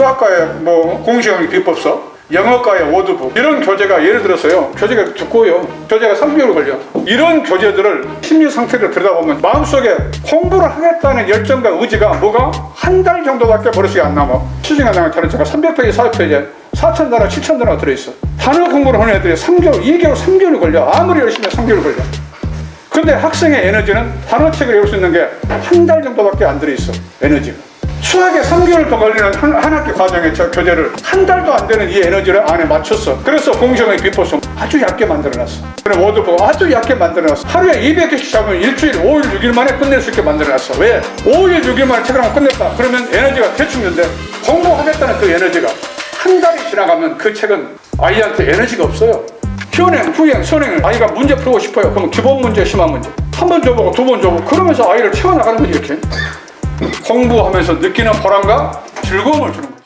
수학과의 뭐 공시형의 비법서, 영어과의 워드북 이런 교재가 예를 들어서요. 교재가 두꺼워요. 교재가 3개월 걸려. 이런 교재들을 심리 상태를 들여다보면 마음속에 공부를 하겠다는 열정과 의지가 뭐가? 한 달 정도밖에 버릇이 안 남아. 시중에 나온 책가 300페이지 400페이지에 4천 단어 7천 단어가 들어있어. 단어 공부를 하는 애들이 3개월 2개월 3개월 걸려. 아무리 열심히 해도 3개월 걸려. 근데 학생의 에너지는 단어책을 외울 수 있는 게 한 달 정도밖에 안 들어있어. 에너지가 수학에 3개월 더 걸리는 한, 한 학기 과정의 저 교재를 한 달도 안 되는 이 에너지를 안에 맞췄어 그래서 공정의 비포성 아주 얇게 만들어놨어 그래 워드북 아주 얇게 만들어놨어 하루에 200개씩 잡으면 일주일 5일 6일 만에 끝낼 수 있게 만들어놨어 왜? 5일 6일 만에 책을 하나 끝냈다 그러면 에너지가 대충인데 공부하겠다는 그 에너지가 한 달이 지나가면 그 책은 아이한테 에너지가 없어요 현행, 후행, 선행을 아이가 문제 풀고 싶어요. 그러면 기본 문제, 심한 문제. 한 번 줘보고 두 번 줘보고 그러면서 아이를 채워나가는 거지 이렇게. 공부하면서 느끼는 보람과 즐거움을 주는.